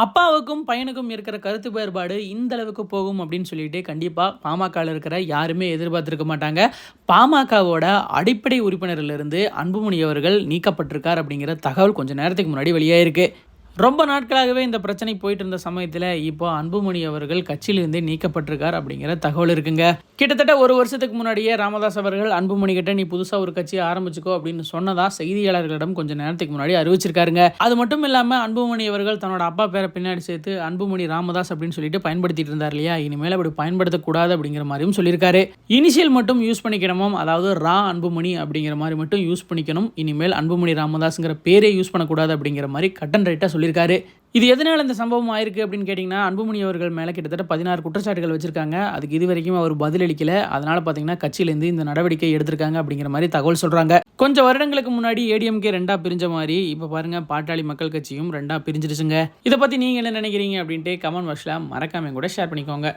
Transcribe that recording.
அப்பாவுக்கும் பையனுக்கும் இருக்கிற கருத்து வேறுபாடு இந்த அளவுக்கு போகும் அப்படின்னு சொல்லிட்டு கண்டிப்பாக பாமகவில் இருக்கிற யாருமே எதிர்பார்த்துருக்க மாட்டாங்க. பாமகவோட அடிப்படை உறுப்பினரிலிருந்து அன்புமணி அவர்கள் நீக்கப்பட்டிருக்கார் அப்படிங்கிற தகவல் கொஞ்சம் நேரத்துக்கு முன்னாடி வெளியாயிருக்கு. ரொம்ப நாட்களாகவே இந்த பிரச்சனை போயிட்டு இருந்த சமயத்தில் இப்போ அன்புமணி அவர்கள் கட்சியிலிருந்து நீக்கப்பட்டிருக்கார் அப்படிங்கிற தகவல் இருக்குங்க. கிட்டத்தட்ட ஒரு வருஷத்துக்கு முன்னாடியே ராமதாஸ் அவர்கள் அன்புமணி கிட்ட நீ புதுசாக ஒரு கட்சியை ஆரம்பிச்சுக்கோ அப்படின்னு சொன்னதா செய்தியாளர்களிடம் கொஞ்சம் நேரத்துக்கு முன்னாடி அறிவிச்சிருக்காருங்க. அது மட்டும் இல்லாமல் அன்புமணி அவர்கள் தன்னோட அப்பா பேரை பின்னாடி சேர்த்து அன்புமணி ராமதாஸ் அப்படின்னு சொல்லிட்டு பயன்படுத்திட்டு இருந்தார் இல்லையா? இனிமேல் அப்படி பயன்படுத்தக்கூடாது அப்படிங்கிற மாதிரியும் சொல்லியிருக்காரு. இனிஷியல் மட்டும் யூஸ் பண்ணிக்கணுமோ அதாவது ரா அன்புமணி அப்படிங்கிற மாதிரி மட்டும் யூஸ் பண்ணிக்கணும். இனிமேல் அன்புமணி ராமதாஸ்ங்கிற பேரே யூஸ் பண்ணக்கூடாது அப்படிங்கிற மாதிரி கட்டன் ரைட்டாக சொல்லியிருக்காரு. இது எதனால் இந்த சம்பவம் ஆயிருக்கு அப்படின்னு கேட்டிங்கன்னா அன்புமணி அவர்கள் மேலே கிட்டத்தட்ட பதினாறு குற்றச்சாட்டுகள் வச்சிருக்காங்க. அதுக்கு இது வரைக்கும் அவர் பதிலளிக்கல அதனால் பார்த்தீங்கன்னா கட்சியிலேருந்து இந்த நடவடிக்கை எடுத்திருக்காங்க அப்படிங்கிற மாதிரி தகவல் சொல்கிறாங்க கொஞ்சம் வருடங்களுக்கு முன்னாடி ஏடிஎம்கே ரெண்டாக பிரிஞ்ச மாதிரி இப்போ பாருங்க பாட்டாளி மக்கள் கட்சியும் ரெண்டாக பிரிஞ்சிருச்சுங்க. இதை பற்றி நீங்கள் என்ன நினைக்கிறீங்க அப்படின்ட்டு கமெண்ட் பாக்ஸில் மறக்காம கூட ஷேர் பண்ணிக்கோங்க.